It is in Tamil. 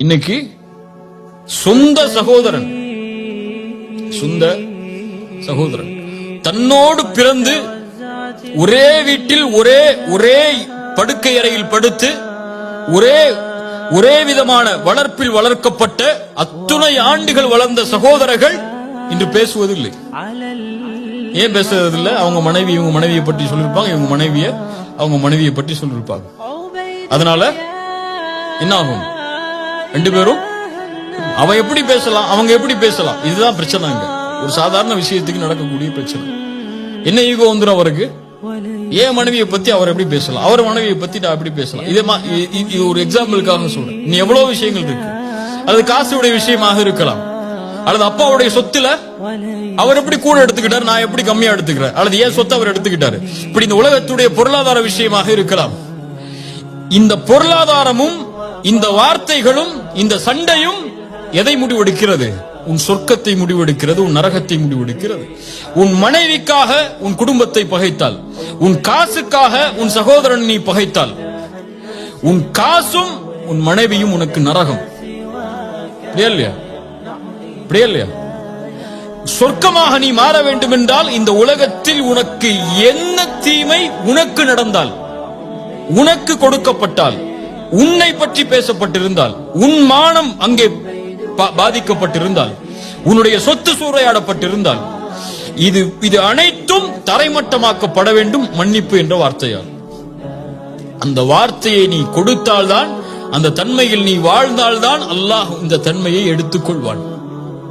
இன்னைக்கு சொந்த சகோதரன். சொந்த சகோதரன். தன்னோடு பிறந்து ஒரே வீட்டில் ஒரே ஒரே படுக்கை அறையில் படுத்து ஒரே ஒரே விதமான வளர்ப்பில் வளர்க்கப்பட்ட அத்துணை ஆண்டுகள் வளர்ந்த சகோதரர்கள் இன்று பேசுவதில்லை. ஏன் பேசுவதில்லை அவங்க மனைவி இவங்க மனைவியை பற்றி சொல்லியிருப்பாங்க இவங்க மனைவிய அவங்க மனைவியை பற்றி சொல்லியிருப்பாங்க அதனால என்ன ஆகும் ரெண்டு பேரும்? அவன் எப்படி பேசலாம்? அவங்க எப்படி பேசலாம்? இதுதான் பிரச்சனை அங்க. ஒரு சாதாரண விஷயத்துக்கு நடக்கக்கூடிய பிரச்சனை. என்ன ஈகோ வந்துடும் அவருக்கு? ஏன் மனைவியை பத்தி அவர் எப்படி பேசலாம்? அவர் மனைவியை பத்தி நான் எப்படி பேசலாம்? இதே இது ஒரு எக்ஸாம்பிளுக்காக சொல்றேன். நீ எவ்வளவு விஷயங்கள் இருக்கு? அது காசுடைய விஷயமாக இருக்கலாம். அல்லது அப்பாவுடைய சொத்துல அவர் எப்படி கூட எடுத்துக்கிட்டாரு நான் எப்படி கம்மியா எடுத்துக்கிறேன்? அல்லது ஏன் சொத்தை அவர் எடுத்துக்கிட்டாரு? இப்படி இந்த உலகத்துடைய பொருளாதார விஷயமாக இருக்கலாம். இந்த பொருளாதாரமும் இந்த வார்த்தைகளும் இந்த சண்டையும் எதை முடிவெடுக்கிறது? உன் சொர்க்கத்தை முடிவெடுக்கிறது உன் நரகத்தை முடிவெடுக்கிறது. உன் மனைவிக்காக உன் குடும்பத்தை பகைத்தால் உன் காசுக்காக உன் சகோதரன் நீ பகைத்தால் உன் காசும் உன் மனைவியும் உனக்கு நரகம். இல்லையா? இப்படியா இல்லையா? சொர்க்கமாக நீ மாற வேண்டும் என்றால் இந்த உலகத்தில் உனக்கு என்ன தீமை உனக்கு நடந்தால் உனக்கு கொடுக்கப்பட்டால் உன்னை பற்றி பேசப்பட்டிருந்தால் உன் மானம் அங்கே பாதிக்கப்பட்டிருந்தால் உன்னுடைய சொத்து சூறையாடப்பட்டிருந்தால் இது இது அனைத்தும் தரைமட்டமாக்கப்பட வேண்டும் மன்னிப்பு என்ற வார்த்தையால். அந்த வார்த்தையை நீ கொடுத்தால்தான் அந்த தன்மையில் நீ வாழ்ந்தால்தான் அல்லாஹ் இந்த தன்மையை எடுத்துக்கொள்வான்.